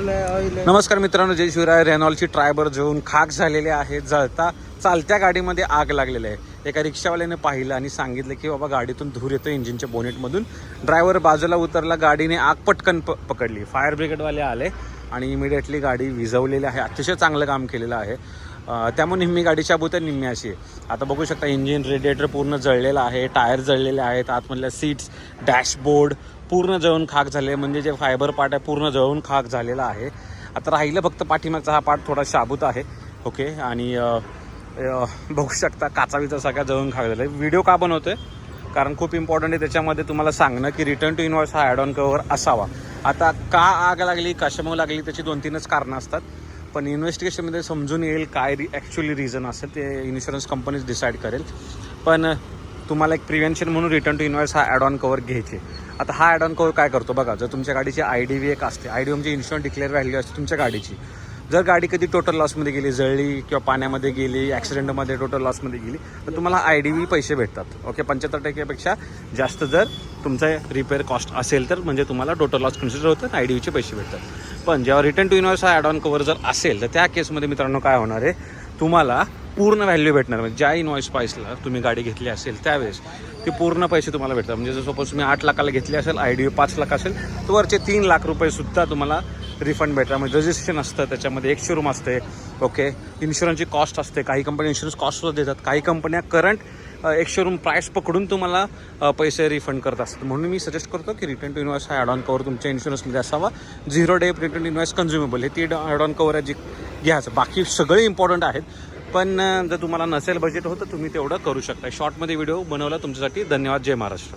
नमस्कार मित्रांनो जय शिवराय. रेनॉलची ट्रायबर घेऊन खाक झालेले आहे जळता चालत्या गाडीमध्ये आग लागलेली आहे. एका रिक्षावाल्याने पाहिलं आणि सांगितलं की बाबा गाडीतून धूर येतो इंजिनच्या बोनेटमधून. ड्रायव्हर बाजूला उतरला गाडीने आग पटकन प पकडली. फायर ब्रिगेडवाले आले आणि इमिडिएटली गाडी विझवलेली आहे. अतिशय चांगलं काम केलेलं आहे. त्यामुळे निम्मी गाडीच्या भूत निम्मी अशी आहे. आता बघू शकता इंजिन रेडिएटर पूर्ण जळलेलं आहे टायर जळलेले आहेत आतमधल्या सीट्स डॅशबोर्ड पूर्ण जळून खाक झाले म्हणजे जे फायबर पार्ट आहे पूर्ण जळून खाक झालेला आहे. आता राहिलं फक्त पाठीमागचा हा पार्ट थोडा शाबूत आहे. ओके आणि बघू शकता काचावीचा सगळा जळून खाक झाला व्हिडिओ का बनवतोय? कारण खूप इम्पॉर्टंट आहे. त्याच्यामध्ये तुम्हाला सांगणं की रिटर्न टू इन्व्हॉइस हा ॲड ऑन कवर असावा. आता का आग लागली कशामुळे लागली त्याची दोन तीनच कारणं असतात. पण इन्व्हेस्टिगेशनमध्ये समजून येईल काय री ॲक्च्युली रिझन असेल ते इन्शुरन्स कंपनीज डिसाईड करेल. पण तुम्हाला एक प्रिव्हेन्शन म्हणून रिटर्न टू इन्व्हॉइस हा ॲड ऑन कवर घ्यायचे. आता हा ॲड ऑन कवर काय करतो बघा जर तुमच्या गाडीची आय डी व्ही एक असते आय डी म्हणजे इन्शुरन्स डिक्लेअर व्हॅल्यू असते तुमच्या गाडीची. जर गाडी कधी टोटल लॉसमध्ये गेली जळली किंवा पाण्यामध्ये गेली ॲक्सिडेंटमध्ये टोटल लॉसमध्ये गेली तर तुम्हाला आय डी व्ही पैसे भेटतात. ओके पंच्याहत्तर टक्क्यापेक्षा जास्त जर तुमचा रिपेअर कॉस्ट असेल तर म्हणजे तुम्हाला टोटल लॉस कन्सिडर होतं आय डी व्हीचे पैसे भेटतात. पण जेव्हा रिटर्न टू इन्व्हेस्ट हा ॲड ऑन कवर जर असेल तर त्या केसमध्ये मित्रांनो काय होणार आहे? तुम्हाला पूर्ण व्हॅल्यू भेटणार. म्हणजे ज्या इन्व्हॉइस प्राईसला तुम्ही गाडी घेतली असेल त्यावेळेस ते पूर्ण पैसे तुम्हाला भेटतात. म्हणजे जर सपोज तुम्ही आठ लाखाला घेतली असेल आय डी पाच लाख असेल तर वरचे तीन लाख रुपये सुद्धा तुम्हाला रिफंड भेटतात म्हणजे रजिस्ट्रेशन असतं त्याच्यामध्ये एक शोरूम असते ओके इन्शुरन्सची कॉस्ट असते. काही कंपनी इन्शुरन्स कॉस्टसुद्धा देतात. काही कंपन्या करंट एक शोरूम प्राईस पकडून तुम्हाला पैसे रिफंड करत असतात. म्हणून मी सजेस्ट करतो की रिटर्न टू इन्व्हॉइस हा ॲड ऑन कवर तुमच्या इन्शुरन्समध्ये असावा. Zero day return to invoice consumable हे ती ॲड ऑन कवर आहे जी घ्यायचं. बाकी सगळे इम्पॉर्टंट आहेत. पण जर तुम्हाला नसेल बजेट होतं तुम्ही तेवढं करू शकता शॉर्टमध्ये व्हिडिओ बनवला तुमच्यासाठी. धन्यवाद. जय महाराष्ट्र.